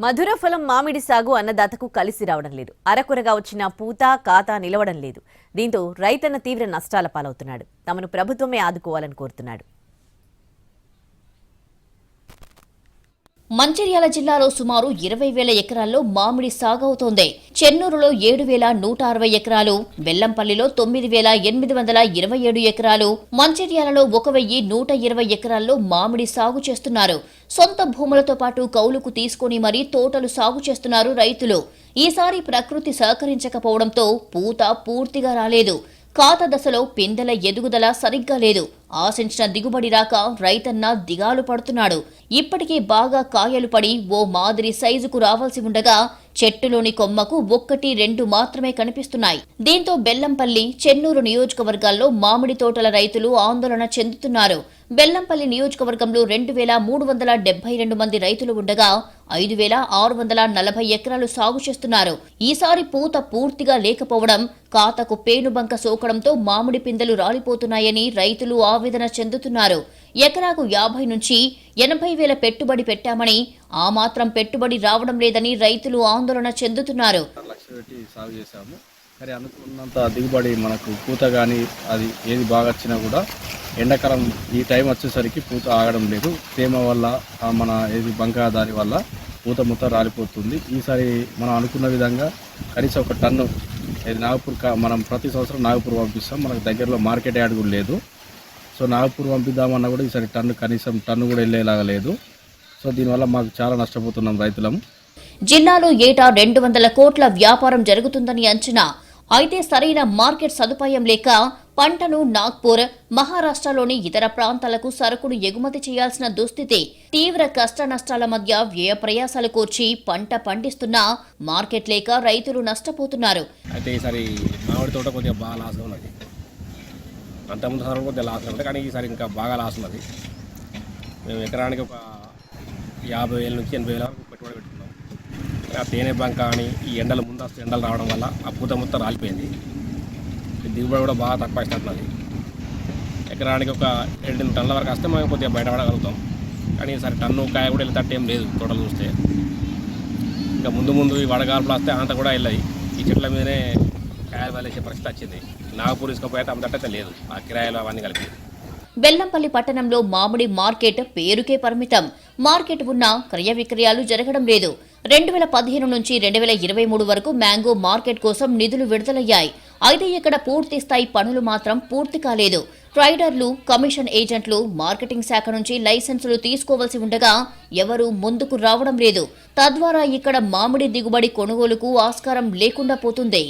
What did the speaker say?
మధుర ఫలం మామిడి సాగు అన్నదాతకు కలిసి రావడం లేదు. అరకొరగా వచ్చిన పూత కాత నిలవడం లేదు. దీంతో రైతన్న తీవ్ర నష్టాల పాలవుతున్నాడు. తమను ప్రభుత్వమే ఆదుకోవాలని కోరుతున్నాడు. మంచిర్యాల జిల్లాలో సుమారు ఇరవై వేల ఎకరాల్లో మామిడి సాగవుతోంది. చెన్నూరులో ఏడు వేల నూట అరవై ఎకరాలు బెల్లంపల్లిలో తొమ్మిది వేల ఎనిమిది వందల ఇరవై ఏడు ఎకరాలు మంచిర్యాలలో ఒక వెయ్యి నూట ఇరవై ఎకరాల్లో మామిడి సాగు చేస్తున్నారు. సొంత భూములతో పాటు కౌలుకు తీసుకుని మరీ తోటలు సాగు చేస్తున్నారు రైతులు. ఈసారి ప్రకృతి సహకరించకపోవడంతో పూత పూర్తిగా రాలేదు. కాత దశలో పిందెల ఎదుగుదల సరిగ్గా లేదు. ఆశించిన దిగుబడి రాక రైతన్న దిగాలు పడుతున్నాడు. ఇప్పటికే బాగా కాయలు పడి ఓ మాదిరి సైజుకు రావాల్సి ఉండగా చెట్టులోని కొమ్మకు ఒక్కటి రెండు మాత్రమే కనిపిస్తున్నాయి. దీంతో బెల్లంపల్లి చెన్నూరు నియోజకవర్గాల్లో మామిడి తోటల రైతులు ఆందోళన చెందుతున్నారు. బెల్లంపల్లి నియోజకవర్గంలో రెండు వేల మూడు వందల డెబ్బై రెండు మంది రైతులు ఉండగా ఐదు వేల ఆరు వందల నలభై ఎకరాలు సాగు చేస్తున్నారు. ఈసారి పూత పూర్తిగా లేకపోవడం కాతకు పేనుబంక సోకడంతో మామిడి పిందెలు రాలిపోతున్నాయని రైతులు ఆవేదన చెందుతున్నారు. ఎకరాకు యాభై నుంచి ఎనభై వేల పెట్టుబడి పెట్టామని ఆ మాత్రం పెట్టుబడి రావడం లేదని రైతులు ఆందోళన చెందుతున్నారు. కానీ అనుకున్నంత దిగుబడి మనకు పూత కానీ అది ఏది బాగా వచ్చినా కూడా ఎండాకాలం ఈ టైం వచ్చేసరికి పూత ఆగడం లేదు. తేమ వల్ల మన ఏది బంక దాని వల్ల పూత మొత్తం రాలిపోతుంది. ఈసారి మనం అనుకున్న విధంగా కనీసం ఒక టన్ను ఇది నాగపూర్ మనం ప్రతి సంవత్సరం నాగపూర్ పంపిస్తాం. మనకు దగ్గరలో మార్కెట్ యార్డ్ కూడా లేదు. సో నాగపూర్ పంపిద్దామన్నా కూడా ఈసారి టన్ను కనీసం టన్ను కూడా వెళ్ళేలాగా లేదు. సో దీనివల్ల మాకు చాలా నష్టపోతున్నాం రైతులం. జిల్లాలో ఏటా రెండు వందల కోట్ల వ్యాపారం జరుగుతుందని అంచనా. అయితే సరైన మార్కెట్ సదుపాయం లేక పంటను నాగ్పూర్ మహారాష్ట్రలోని ఇతర ప్రాంతాలకు సరుకును ఎగుమతి చేయాల్సిన దుస్థితి తీవ్ర కష్ట నష్టాల మధ్య వ్యయ ప్రయాసాలు కోర్చి పంట పండిస్తున్నా మార్కెట్ లేక రైతులు నష్టపోతున్నారు. అయితే ఈసారి మామిడి తోట కొద్దిగా బాగా లాస్ ఉన్నది. అంతకుముందు సార్ కొద్దిగా లాస్ ఉంది కానీ ఈసారి ఇంకా బాగా లాస్ ఉన్నది. మేము ఎకరానికి ఒక యాభై వేల నుంచి ఎనభై వేల వరకు పెట్టుబడి పెట్టుకున్నాం. ఆ తేనె బంక కానీ ఈ ఎండలు ముందస్తు ఎండలు రావడం వల్ల ఆ పూత మొత్తం రాలిపోయింది. దిగుబడి కూడా బాగా తక్కువ ఇస్తున్నది ఎకరానికి ఒక రెండు టన్నుల వరకు వస్తే మేము కొద్దిగా బయటపడగలుగుతాం. కానీ సరే టన్ను కాయ కూడా వెళ్ళేటట్టు ఏం లేదు తోటలు చూస్తే. ఇంకా ముందు ముందు ఈ వడగాల్పులు వస్తే అంత కూడా వెళ్ళదు ఈ చెట్ల మీదనే కాయలు వేసే పరిస్థితి వచ్చింది. నాగపూర్ ఇసుకపోతే అంతటైతే లేదు. ఆ కిరాయిలు అవన్నీ కలిపి. బెల్లంపల్లి పట్టణంలో మామిడి మార్కెట్ పేరుకే పరిమితం. మార్కెట్ ఉన్నా క్రయ విక్రయాలు జరగడం లేదు. రెండు వేల పదిహేను నుంచి రెండు వేల ఇరవై మూడు వరకు మ్యాంగో మార్కెట్ కోసం నిధులు విడుదలయ్యాయి. అయితే ఇక్కడ పూర్తి స్థాయి పనులు మాత్రం పూర్తి కాలేదు. ట్రైడర్లు కమిషన్ ఏజెంట్లు మార్కెటింగ్ శాఖ నుంచి లైసెన్సులు తీసుకోవాల్సి ఉండగా ఎవరూ ముందుకు రావడం లేదు. తద్వారా ఇక్కడ మామిడి దిగుబడి కొనుగోలుకు ఆస్కారం లేకుండా పోతుంది.